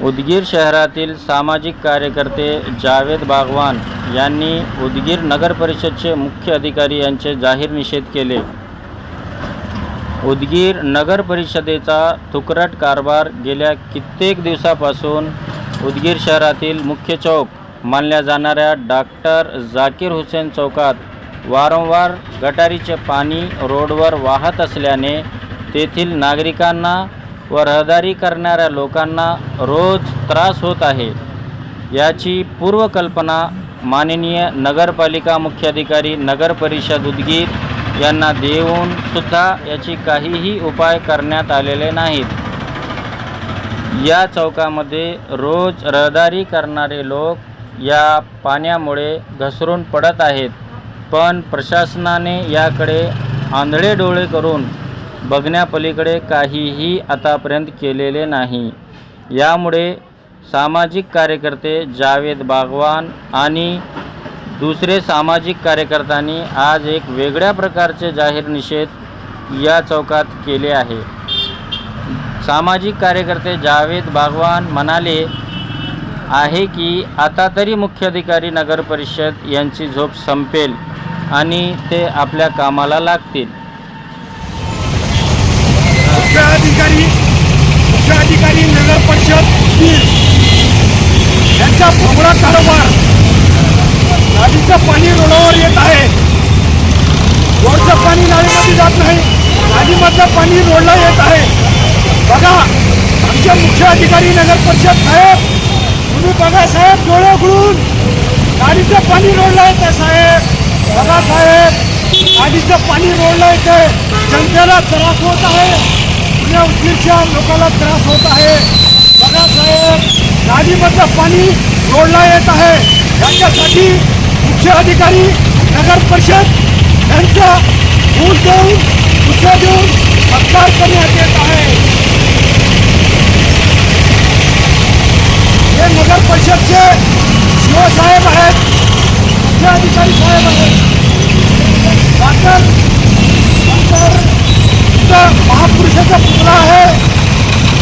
उदगीर शहरातील सामाजिक कार्यकर्ते जावेद बागवान यांनी उदगीर नगर परिषदचे मुख्य अधिकारी यांचे जाहीर निषेध केले. उदगीर नगर परिषदेचा तुकरट कारभार गेल्या कित्येक दिवसापासून उदगीर शहरातील मुख्य चौक मानल्या जाणाऱ्या डॉक्टर जाकीर हुसेन चौकात वारंवार गटारीचे पाणी रोडवर वाहत असल्याने तेथील नागरिकांना व रहदारी करणाऱ्या लोकांना रोज त्रास होत आहे. याची पूर्वकल्पना माननीय नगरपालिका मुख्याधिकारी नगर परिषद उदगीर यांना देऊन सुद्धा याची काहीही उपाय करण्यात आलेले नाहीत. या चौकामध्ये रोज रहदारी करणारे लोक या पाण्यामुळे घसरून पडत आहेत. पण प्रशासनाने याकडे आंधळे डोळे करून बघण्यापलीकडे काहीही आतापर्यंत केलेले नाही. यामुळे सामाजिक कार्यकर्ते जावेद बागवान आणि दुसरे सामाजिक कार्यकर्त्यांनी आज एक वेगळ्या प्रकारचे जाहीर निषेध या चौकात केले आहे. सामाजिक कार्यकर्ते जावेद बागवान म्हणाले आहे की आता तरी मुख्याधिकारी नगर परिषद यांची झोप संपेल आणि ते आपल्या कामाला लागतील. मुख्य अधिकारी मुख्य अधिकारी नगर परिषद यांचा भोगडा कारोबार नदीचं पाणी रोडावर येत आहे. रोडचं पाणी नालीमध्ये जात नाही. नालीमधलं पाणी रोडला येत आहे. बघा आमचे मुख्य अधिकारी नगर परिषद साहेब तुम्ही बघा साहेब डोळे उघडून. नालीचं पाणी रोडला येतं साहेब. बघा साहेब. नालीचं पाणी रोडला येते जनतेला त्रास होत आहे. पुण्या उदगीरच्या लोकांना त्रास होत आहे. बघा साहेब गाडीमधलं पाणी रोडला येत आहे. याच्यासाठी मुख्य अधिकारी नगर परिषद यांचा भूल देऊन उत्साह देऊन सत्कार करण्यात येत आहे. हे नगर परिषदचे शिवसाहेब साहेब आहेत. मुख्य अधिकारी साहेब आहेत. डॉक्टर डॉक्टर महापुरुषाचा पुतळा आहे.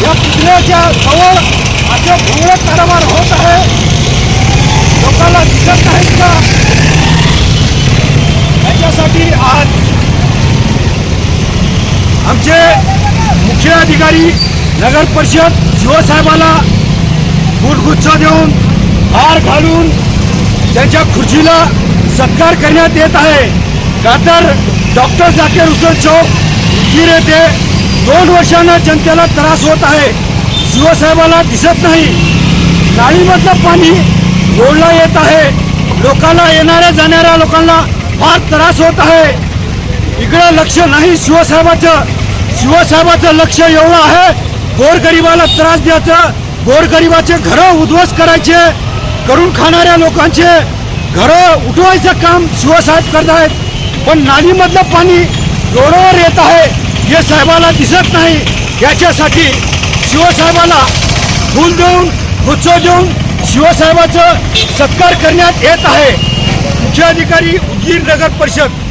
या पुतळ्याच्या जवळ असे भोंगळे कारभार होत आहे. लोकांना दिसत नाहीत का? याच्यासाठी आज आमचे मुख्य अधिकारी नगर परिषद शिवसाहेबाला गुटगुच्छा देऊन हार घालून त्यांच्या खुर्चीला सत्कार करण्यात येत आहे. डॉक्टर तर डॉक्टर जाकीर हुसेन चौक उदगीर येथे दोन वर्षांना जनतेला त्रास होत आहे. शिवसाहेबाला दिसत नाही. नाळीमधलं पाणी रोडला येत आहे. लोकांना येणाऱ्या जाणाऱ्या लोकांना फार त्रास होत आहे. इकडं लक्ष नाही शिवसाहेबाचं. शिवसाहेबाचं लक्ष एवढं आहे. गोरगरिबाला त्रास द्यायचं. गोरगरिबाचे घरं उद्ध्वस्त करायचे. करून खाणाऱ्या लोकांचे घरं उठवायचं काम शिवसाहेब करत आहेत पण नालीमधलं पाणी रोडावर येत आहे हे साहेबाला दिसत नाही. याच्यासाठी शिवसाहेबाला फूल देऊन गुच्छ देऊन शिवसाहेबाचं सत्कार करण्यात येत आहे. मुख्य अधिकारी उदगीर नगर परिषद.